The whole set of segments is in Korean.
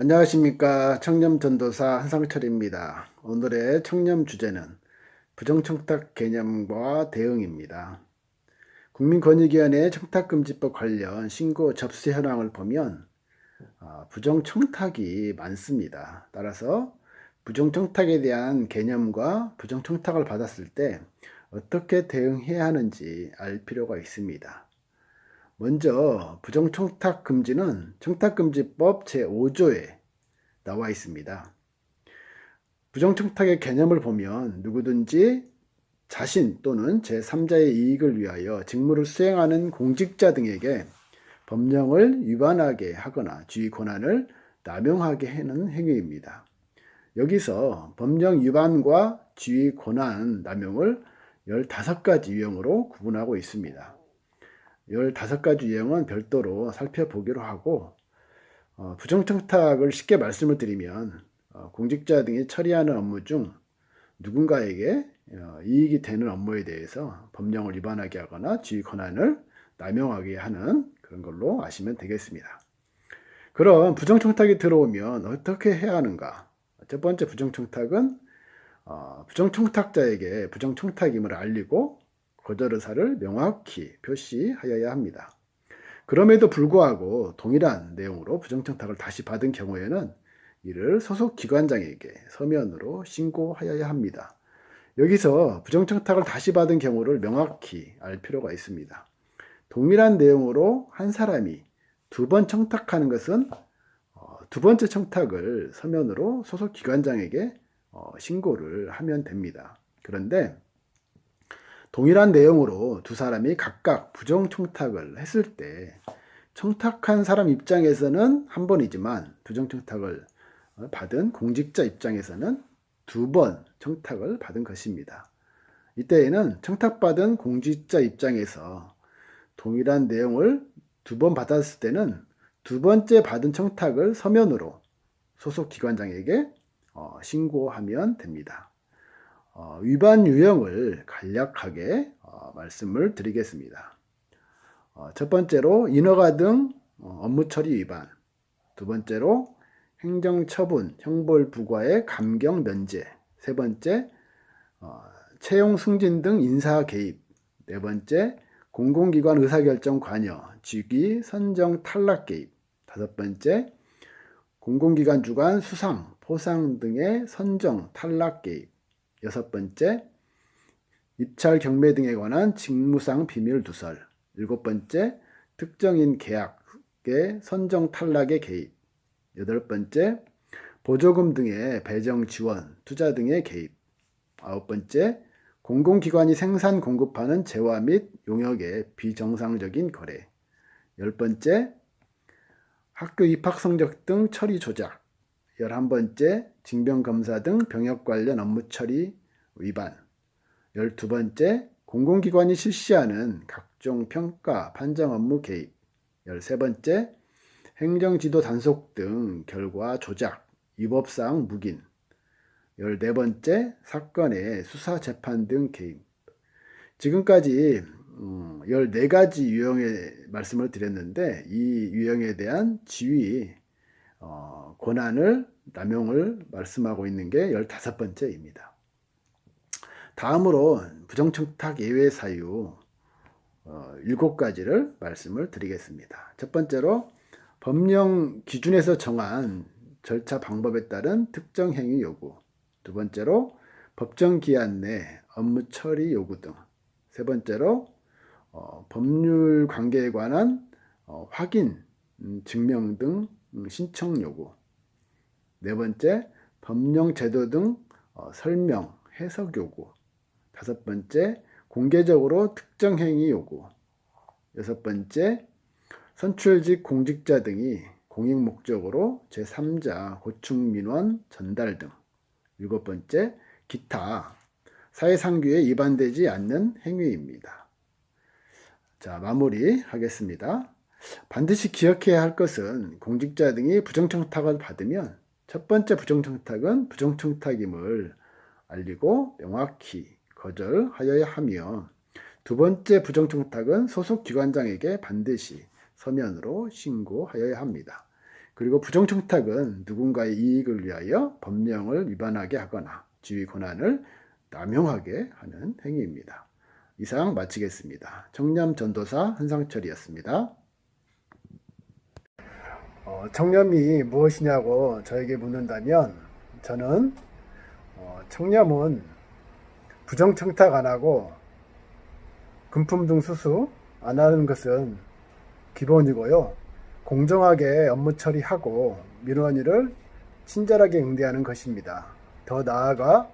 안녕하십니까 청렴전도사 한상철입니다. 오늘의 청렴 주제는 부정청탁 개념과 대응입니다. 국민권익위원회 청탁금지법 관련 신고 접수 현황을 보면 아, 부정청탁이 많습니다. 따라서 부정청탁에 대한 개념과 부정청탁을 받았을 때 어떻게 대응해야 하는지 알 필요가 있습니다. 먼저 부정청탁 금지는 청탁금지법 제5조에 나와 있습니다. 부정청탁의 개념을 보면 누구든지 자신 또는 제3자의 이익을 위하여 직무를 수행하는 공직자 등에게 법령을 위반하게 하거나 지위 권한을 남용하게 하는 행위입니다. 여기서 법령 위반과 지위 권한 남용을 15가지 유형으로 구분하고 있습니다. 15가지 유형은 별도로 살펴보기로 하고 어, 부정청탁을 쉽게 말씀을 드리면 어, 공직자 등이 처리하는 업무 중 누군가에게 어, 이익이 되는 업무에 대해서 법령을 위반하게 하거나 지휘 권한을 남용하게 하는 그런 걸로 아시면 되겠습니다. 그럼 부정청탁이 들어오면 어떻게 해야 하는가? 첫 번째 부정청탁은 어, 부정청탁자에게 부정청탁임을 알리고 거절 의사를 명확히 표시하여야 합니다. 그럼에도 불구하고 동일한 내용으로 부정청탁을 다시 받은 경우에는 이를 소속 기관장에게 서면으로 신고하여야 합니다. 여기서 부정청탁을 다시 받은 경우를 명확히 알 필요가 있습니다. 동일한 내용으로 한 사람이 두 번 청탁하는 것은 어, 두 번째 청탁을 서면으로 소속 기관장에게 어, 신고를 하면 됩니다. 그런데 동일한 내용으로 두 사람이 각각 부정 청탁을 했을 때 청탁한 사람 입장에서는 한 번이지만 부정 청탁을 받은 공직자 입장에서는 두 번 청탁을 받은 것입니다. 이때에는 청탁받은 공직자 입장에서 동일한 내용을 두 번 받았을 때는 두 번째 받은 청탁을 서면으로 소속 기관장에게 어, 신고하면 됩니다. 어, 위반 유형을 간략하게 어, 말씀을 드리겠습니다. 어, 첫 번째로 인허가 등 어, 업무 처리 위반, 두 번째로 행정 처분, 형벌 부과의 감경 면제, 세 번째 어, 채용 승진 등 인사 개입, 네 번째 공공기관 의사결정 관여, 직위 선정 탈락 개입, 다섯 번째 공공기관 주관 수상, 포상 등의 선정 탈락 개입, 여섯 번째, 입찰 경매 등에 관한 직무상 비밀 누설. 일곱 번째, 특정인 계약의 선정 탈락의 개입. 여덟 번째, 보조금 등의 배정 지원, 투자 등의 개입. 아홉 번째, 공공기관이 생산 공급하는 재화 및 용역의 비정상적인 거래. 열 번째, 학교 입학 성적 등 처리 조작. 열한 번째, 징병검사 등 병역 관련 업무 처리 위반. 열두 번째, 공공기관이 실시하는 각종 평가, 판정 업무 개입. 열세 번째, 행정지도 단속 등 결과 조작, 위법사항 묵인. 열네 번째, 사건의 수사 재판 등 개입. 지금까지 14가지 음, 유형의 말씀을 드렸는데 이 유형에 대한 지위 어, 권한을 남용을 말씀하고 있는 게 15번째입니다. 다음으로 부정청탁 예외 사유 어, 7가지를 말씀을 드리겠습니다. 첫 번째로 법령 기준에서 정한 절차 방법에 따른 특정 행위 요구. 두 번째로 법정 기한 내 업무 처리 요구 등. 세 번째로 어, 법률 관계에 관한 어, 확인, 음, 증명 등 음, 신청 요구. 네 번째, 법령 제도 등 어, 설명, 해석 요구. 다섯 번째, 공개적으로 특정 행위 요구. 여섯 번째, 선출직 공직자 등이 공익 목적으로 제3자 고충 민원 전달 등. 일곱 번째, 기타 사회상규에 위반되지 않는 행위입니다. 자, 마무리 하겠습니다. 반드시 기억해야 할 것은 공직자 등이 부정청탁을 받으면 첫 번째 부정청탁은 부정청탁임을 알리고 명확히 거절하여야 하며 두 번째 부정청탁은 소속 기관장에게 반드시 서면으로 신고하여야 합니다. 그리고 부정청탁은 누군가의 이익을 위하여 법령을 위반하게 하거나 지위 권한을 남용하게 하는 행위입니다. 이상 마치겠습니다. 청렴 전도사 한상철이었습니다. 어, 청렴이 무엇이냐고 저에게 묻는다면 저는 어, 청렴은 부정청탁 안 하고 금품 등 수수 안 하는 것은 기본이고요. 공정하게 업무 처리하고 민원인을 친절하게 응대하는 것입니다. 더 나아가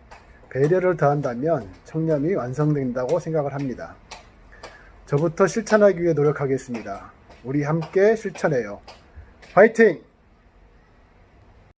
배려를 더한다면 청렴이 완성된다고 생각을 합니다. 저부터 실천하기 위해 노력하겠습니다. 우리 함께 실천해요. 화이팅!